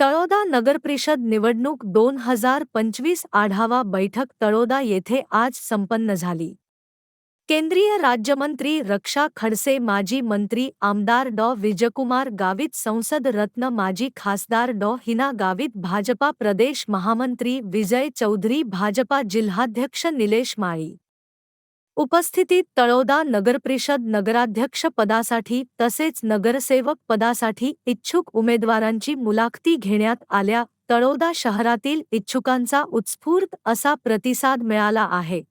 तळोदा नगरपरिषद निवडणूक दोन हज़ार पंचवीस आढावा बैठक तळोदा येथे आज संपन्न झाली. केंद्रीय राज्यमंत्री रक्षा खडसे, माजी मंत्री आमदार डॉ. विजयकुमार गावित, संसद रत्न माजी खासदार डॉ. हिना गावित, भाजपा प्रदेश महामंत्री विजय चौधरी, भाजपा जिल्हाध्यक्ष निलेश माळी. उपस्थितीत तळोदा नगरपरिषद नगराध्यक्ष पदासाठी तसेच नगरसेवक पदासाठी इच्छुक उमेदवारांची मुलाखती घेण्यात आल्या. तळोदा शहरातील इच्छुकांचा उत्स्फूर्त असा प्रतिसाद मिळाला आहे.